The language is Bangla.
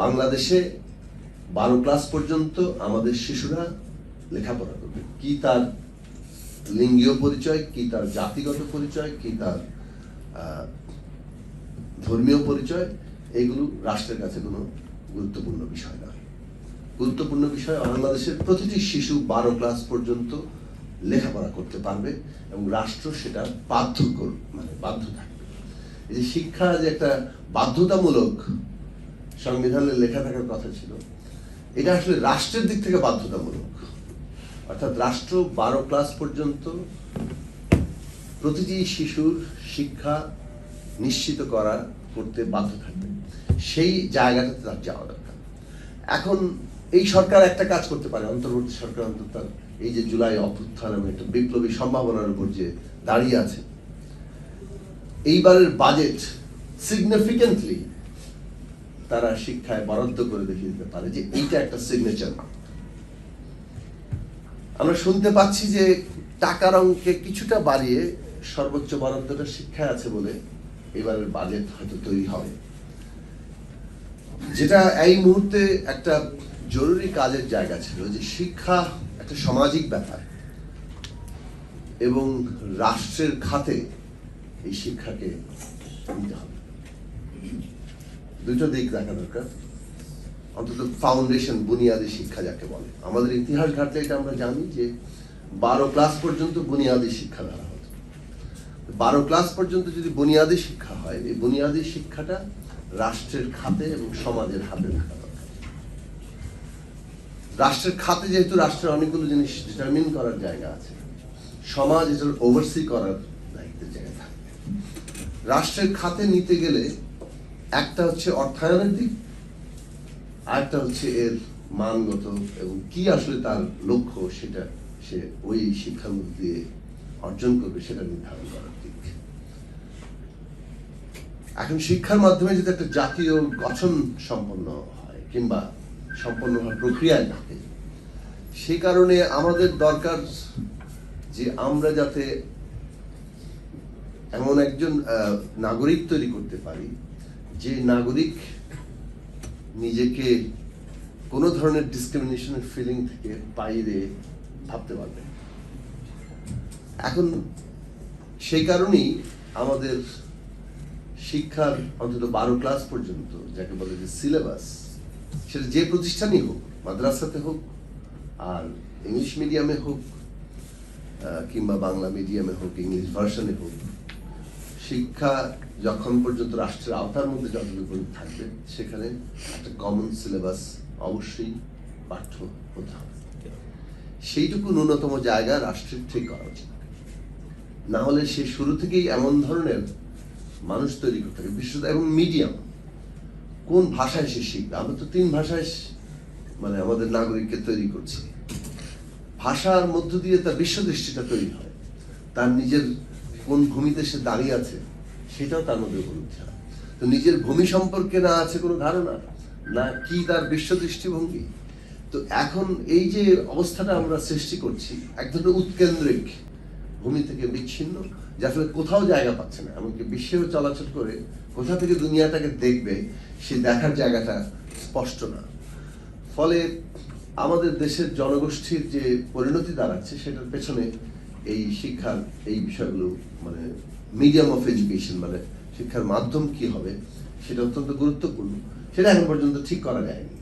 বাংলাদেশে বারো ক্লাস পর্যন্ত আমাদের শিশুরা লেখাপড়া করবে। কি তার লিঙ্গীয় পরিচয়, কি তার জাতিগত পরিচয়, কি তার ধর্মীয় পরিচয়, এগুলো রাষ্ট্রের কাছে কোনো গুরুত্বপূর্ণ বিষয় নয়। গুরুত্বপূর্ণ বিষয়, বাংলাদেশের প্রতিটি শিশু বারো ক্লাস পর্যন্ত লেখাপড়া করতে পারবে এবং রাষ্ট্র সেটা বাধ্য মানে বাধ্য থাকবে। এই শিক্ষা যে একটা বাধ্যতামূলক সংবিধানে লেখা থাকার কথা ছিল। এটা আসলে রাষ্ট্রের দিক থেকে বাধ্যতামূলক। অর্থাৎ রাষ্ট্র বারো ক্লাস পর্যন্ত প্রতিটি শিশুর শিক্ষা নিশ্চিত করা করতে বাধ্য থাকবে। সেই জায়গাটাতে তার যাওয়া দরকার। এখন এই সরকার একটা কাজ করতে পারে, অন্তর্বর্তী সরকার অন্তত এই যে জুলাই অভ্যুত্থান এবং একটা বিপ্লবী সম্ভাবনার উপর যে দাঁড়িয়ে আছে, এইবারের বাজেট সিগনিফিকেন্টলি তারা শিক্ষায় বরাদ্দ করে দেখিয়ে দিতে পারে যে এইটা একটা সিগনেচার আমরা শুনতে পাচ্ছি যে টাকার অঙ্কে কিছুটা বাড়িয়ে সর্বোচ্চ বরাদ্দটা শিক্ষায় আছে বলে এবারের বাজেট হয়তো তৈরি হবে। যেটা এই মুহূর্তে একটা জরুরি কাজের জায়গা ছিল যে শিক্ষা একটা সামাজিক ব্যাপার এবং রাষ্ট্রের খাতে এই শিক্ষাকে নিতে হবে। দুটো দিক দেখা দরকার। অন্তত ফাউন্ডেশন বুনিয়াদী শিক্ষা যাকে বলে। আমাদের ইতিহাস ঘাটলে এটা আমরা জানি যে বারো ক্লাস পর্যন্ত বুনিয়াদী শিক্ষা দেওয়া হতো। বারো ক্লাস পর্যন্ত যদি বুনিয়াদী শিক্ষা হয়, এই বুনিয়াদী শিক্ষাটা রাষ্ট্রের খাতে এবং সমাজের হাতে থাকা দরকার। রাষ্ট্রের খাতে যেহেতু রাষ্ট্রের অনেকগুলো জিনিস ডিটারমিন করার জায়গা আছে, সমাজ এটার ওভারসি করার দায়িত্বের জায়গা থাকবে রাষ্ট্রের খাতে নিতে গেলে একটা হচ্ছে অর্থায়নের দিক, আরেকটা হচ্ছে এর মানগত এবং কি আসলে তার লক্ষ্য সেটা সে ওই মধ্যে দিয়ে অর্জন করবে সেটা নির্ধারণ করার দিক। এখন শিক্ষার মাধ্যমে যদি একটা জাতীয় গঠন সম্পন্ন হয় কিংবা সম্পন্ন হওয়ার প্রক্রিয়ায় থাকে, সে কারণে আমাদের দরকার যে আমরা যাতে এমন একজন নাগরিক তৈরি করতে পারি যে নাগরিক নিজেকে কোনো ধরনের ডিসক্রিমিনেশনের ফিলিং থেকে বাইরে ভাবতে পারবে। এখন সেই কারণেই আমাদের শিক্ষার অন্তত বারো ক্লাস পর্যন্ত যাকে বলে যে সিলেবাস সেটা যে প্রতিষ্ঠানই হোক, মাদ্রাসাতে হোক, আর ইংলিশ মিডিয়ামে হোক কিংবা বাংলা মিডিয়ামে হোক ইংলিশ ভার্সনে হোক শিক্ষা যখন পর্যন্ত রাষ্ট্রের আওতার মধ্যে যতটুকু পর্যন্ত থাকবে, সেখানে একটা কমন সিলেবাস অবশ্যই পাঠ্য হতে হবে। সেইটুকু ন্যূনতম জায়গা রাষ্ট্রের ঠিক করা উচিত। না হলে সে শুরু থেকেই এমন ধরনের মানুষ তৈরি করতে হবে বিশেষত এবং মিডিয়াম কোন ভাষায় সে শিখবে? আমরা তো তিন ভাষায় মানে আমাদের নাগরিককে তৈরি করছি। ভাষার মধ্য দিয়ে তার বিশ্বদৃষ্টিটা তৈরি হয়। তার নিজের কোন ভূমিতে সে দাঁড়িয়ে আছে, সেটাও তার মধ্যে উপলব্ধি তো নিজের ভূমি সম্পর্কে না আছে কোনো ধারণা? না কি তার বিশ্ব দৃষ্টিভঙ্গি? তো এখন এই যে অবস্থাটা আমরা সৃষ্টি করছি, এক ধরনের উৎকেন্দ্রিক ভূমি থেকে বিচ্ছিন্ন, যার ফলে কোথাও জায়গা পাচ্ছে না। এমনকি বিশ্বেও চলাচল করে কোথা থেকে দুনিয়াটাকে দেখবে, সে দেখার জায়গাটা স্পষ্ট না। ফলে আমাদের দেশের জনগোষ্ঠীর যে পরিণতি দাঁড়াচ্ছে, সেটার পেছনে এই শিক্ষার এই বিষয়গুলো মানে মিডিয়াম অফ এডুকেশন মানে শিক্ষার মাধ্যম কি হবে, সেটা অত্যন্ত গুরুত্বপূর্ণ। সেটা এখন পর্যন্ত ঠিক করা যায়নি।